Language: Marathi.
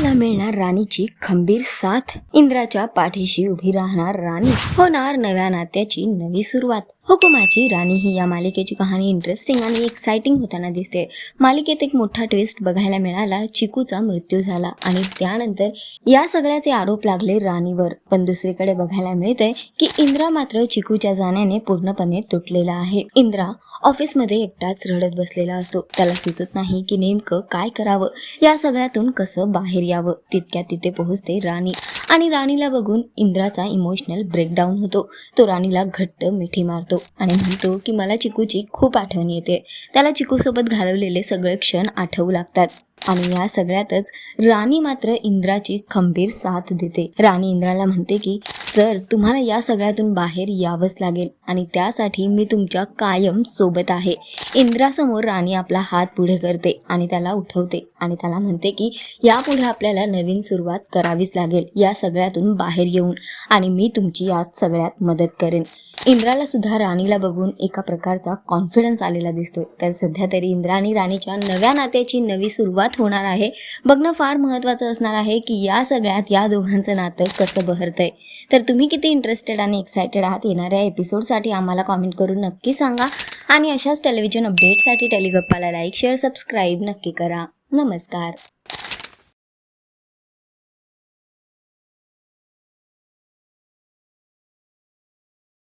इंद्राला मिळणार राणीची खंबीर साथ. इंद्राच्या पाठीशी उभी राहणार राणी होणार नव्या नात्याची नवी सुरुवात. हो हुकुमाची राणी ही या मालिकेची कहाणी इंटरेस्टिंग आणि एक्साइटिंग होताना दिसते. मालिकेत एक मोठा ट्विस्ट बघायला मिळाला. चिकूचा मृत्यू झाला आणि त्यानंतर या सगळ्याचे आरोप लागले राणीवर. पण दुसरीकडे बघायला मिळते की इंद्रा मात्र चिकूच्या जाण्याने पूर्णपणे तुटलेला आहे. इंद्रा ऑफिसमध्ये एकटाच रडत बसलेला असतो. त्याला सुचत नाही की नेमकं काय करावं. या सगळ्यातून कसं बाहेर यावं. तितक्या तिथे पोहोचते राणी. आणि राणीला बघून इंद्राचा इमोशनल ब्रेकडाऊन होतो. तो राणीला घट्ट मिठी मारतो आणि म्हणतो की मला चिकूची खूप आठवण येते. त्याला चिकूसोबत घालवलेले सगळे क्षण आठवू लागतात आणि या सगळ्यातच राणी मात्र इंद्राची खंबीर साथ देते. राणी इंद्राला म्हणते की सर तुम्हाला या सगळ्यातून बाहेर यावंच लागेल आणि त्यासाठी मी तुमच्या कायम सोबत आहे. इंद्रासमोर राणी आपला हात पुढे करते आणि त्याला उठवते आणि त्याला म्हणते की यापुढे आपल्याला नवीन सुरुवात करावीच लागेल या सगळ्यातून बाहेर येऊन आणि मी तुमची यात सगळ्यात मदत करेन. इंद्राला सुद्धा राणीला बघून एका प्रकारचा कॉन्फिडन्स आलेला दिसतोय. तर सध्या तरी इंद्रा आणि राणीच्या नव्या नात्याची नवी सुरुवात होणार आहे. बघणं फार महत्त्वाचं असणार आहे की या सगळ्यात या दोघांचं नातं कसं बहरतंय. तर तुम्ही किती इंटरेस्टेड आणि एक्सायटेड आहात येणाऱ्या एपिसोडसाठी आम्हाला कॉमेंट करून नक्की सांगा. आणि अशाच टेलिव्हिजन अपडेटसाठी टेलिगप्पाला लाईक शेअर सबस्क्राईब नक्की करा. नमस्कार.